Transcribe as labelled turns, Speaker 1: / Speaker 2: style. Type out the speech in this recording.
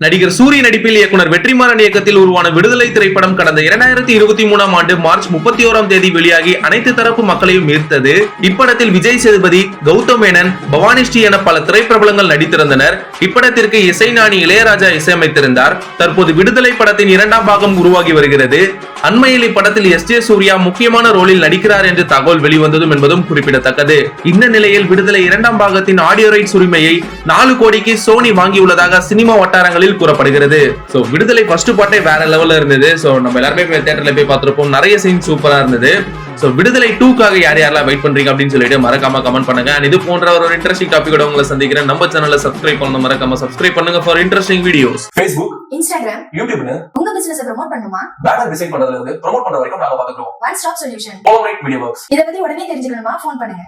Speaker 1: நடிகர் சூரிய நடிப்பில் இயக்குனர் வெற்றிமாறன் இயக்கத்தில் உருவான விடுதலை திரைப்படம் கடந்த இரண்டாயிரத்தி இருபத்தி மூணாம் ஆண்டு மார்ச் முப்பத்தி ஓராம் தேதி வெளியாகி அனைத்து தரப்பு மக்களையும் ஈர்த்தது. இப்படத்தில் விஜய் சேதுபதி கௌதம் மேனன் பவானி என பல திரைப்பிரபலங்கள் நடித்திருந்தனர். இப்படத்திற்கு இசைஞானி இளையராஜா இசையமைத்திருந்தார். தற்போது விடுதலை படத்தின் இரண்டாம் பாகம் உருவாகி வருகிறது. அண்மையில் இப்படத்தில் எஸ் ஜே சூர்யா முக்கியமான ரோலில் நடிக்கிறார் என்று தகவல் வெளிவந்ததும் என்பதும் குறிப்பிடத்தக்கது. இந்த நிலையில் விடுதலை இரண்டாம் பாகத்தின் ஆடியோ ரைட்ஸ் உரிமையை நாலு கோடிக்கு சோனி வாங்கியுள்ளதாக சினிமா வட்டாரங்களில் கூறப்படுகிறது. சோ விடுதலை ஃபர்ஸ்ட் பாட்டே வேற லெவல்ல இருந்தது. சோ நம்ம எல்லாருமே போய் தியேட்டர்ல போய் பார்த்திருப்போம். நிறைய சீன் சூப்பரா இருந்தது. சோ விடுதலை டூக்காக யார் யாரெல்லாம் வெயிட் பண்றீங்க அப்படின்னு சொல்லிட்டு மறக்காம கமெண்ட் பண்ணுங்க. And இது போன்ற ஒரு இன்ட்ரெஸ்டிங் டாபிக்கோட உங்களை சந்திக்கிறேன். நம்ம சேனலை சப்ஸ்கிரைப் பண்ணணும். மறக்காம சப்ஸ்கிரைப் பண்ணுங்க for interesting videos
Speaker 2: Facebook
Speaker 3: Instagram
Speaker 2: யூடியூப்னு
Speaker 3: உங்க பிசினஸ் ப்ரோமோட் பண்ணுமா?
Speaker 2: பேனர் டிசைன் பண்றதுல இருந்து ப்ரோமோட் பண்ற வரைக்கும் நாங்க பாத்துக்கிறோம்
Speaker 3: ஒன் ஸ்டாப் சொல்யூஷன்
Speaker 2: போலரைட் மீடியா ஒர்க்ஸ்
Speaker 3: இத பத்தி உடனே தெரிஞ்சுக்கணுமா? ஃபோன் பண்ணுங்க.